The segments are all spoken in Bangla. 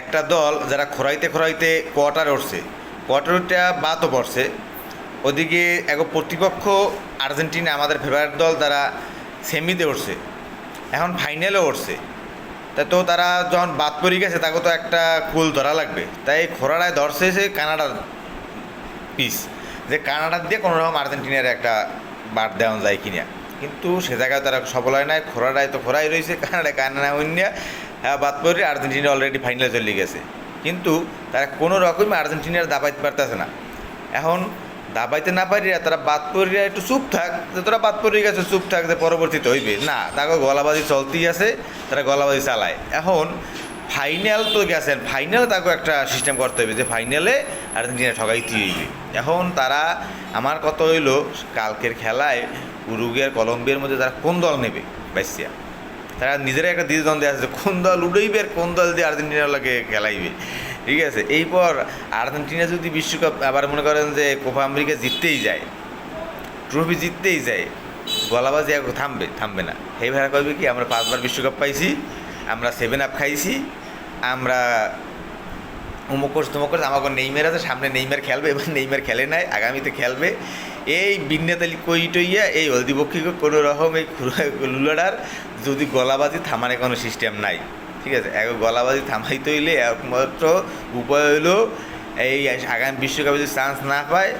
একটা দল যারা খোরাইতে খোরাইতে কোয়ার্টার উঠছে, কোয়ার্টারটা বাতও পড়ছে। ওদিকে এক প্রতিপক্ষ আর্জেন্টিনা, আমাদের ফেভারিট দল তারা সেমিতে উঠছে, এখন ফাইনালে উঠছে। তা তো তারা যখন বাদ পড়ে গেছে, তাকে তো একটা কুল ধরা লাগবে। তাই খোরাড়ায় ধরছে সে কানাডার পিস যে কানাডার দিয়ে কোনো রকম আর্জেন্টিনার একটা বাদ দেওয়া যায় কিনা। কিন্তু সে জায়গায় তারা সফল হয় নাই খোরাড়ায় তো খোরাই রয়েছে, কানাডায় কানাডা অন্য। হ্যাঁ বাদ পড়ে আর্জেন্টিনা অলরেডি ফাইনালে চলে গেছে। কিন্তু তারা কোনো রকমই আর্জেন্টিনার দাবাইতে পারতেছে না। এখন দাবাইতে না পারিয়া তারা বাদ পড়িয়া একটু চুপ থাক, যে তোরা বাদ পড়ে গেছে, চুপ থাক, যে পরবর্তীতে হইবে। না, তাকে গলাবাজি চলতেই আছে, তারা গলাবাজি চালায়। এখন ফাইনাল তো গেছেন ফাইনালে তাকে একটা সিস্টেম করতে হবে যে ফাইনালে আর্জেন্টিনা ঠগাইতে হইবে। এখন তারা, আমার কথা হইল, কালকের খেলায় উরুগুয়ার, কলম্বিয়ার মধ্যে তারা কোন দল নেবে, বাইসিয়া? তারা নিজেরাই একটা দ্বিধাদ্বন্দ্বে আছে কোন দল উড়াইবে আর কোন দল দিয়ে আর্জেন্টিনার লাগে খেলাইবে। ঠিক আছে? এইপর আর্জেন্টিনা যদি বিশ্বকাপ, আবার মনে করেন যে কোপা আমেরিকা জিততেই যায় ট্রফি জিততেই যায়, গলাবাজি এক থামবে থামবে না। এই ভাড়া কইবে কি, আমরা পাঁচবার বিশ্বকাপ পাইছি, আমরা সেভেন আপ খাইছি, আমরা অমুক করছে তমুক করছে আমাকে নেইমের আছে, সামনে নেইমার খেলবে, এবার নেইমার খেলে নাই, আগামীতে খেলবে। এই বিন্যাতালি কই টইয়া এই হলদিপক্ষীকে কোনো রকম এই লুলাডার যদি গলাবাজি থামানোর কোনো সিস্টেম নাই। ঠিক আছে? এক গলাবাজি থামাইতে হইলে একমাত্র উপায় হইল এই আগামী বিশ্বকাপে যদি চান্স না পায়,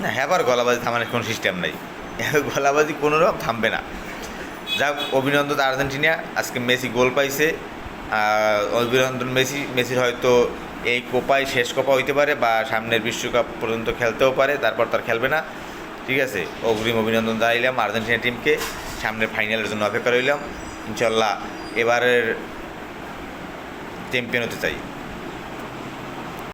না হ্যাঁ গলাবাজি থামানোর কোনো সিস্টেম নাই। গলাবাজি কোনো রকম থামবে না। যাক, অভিনন্দন আর্জেন্টিনা, আজকে মেসি গোল পাইছে। অভিনন্দন মেসি, মেসির হয়তো এই কোপাই শেষ কোপা হইতে পারে বা সামনের বিশ্বকাপ পর্যন্ত খেলতেও পারে, তারপর তার খেলবে না। ঠিক আছে, অগ্রিম অভিনন্দন জানাইলাম আর্জেন্টিনা টিমকে, সামনের ফাইনালের জন্য অপেক্ষা রইলাম। ইনশাল্লাহ এবারের চ্যাম্পিয়ন হতে চাই।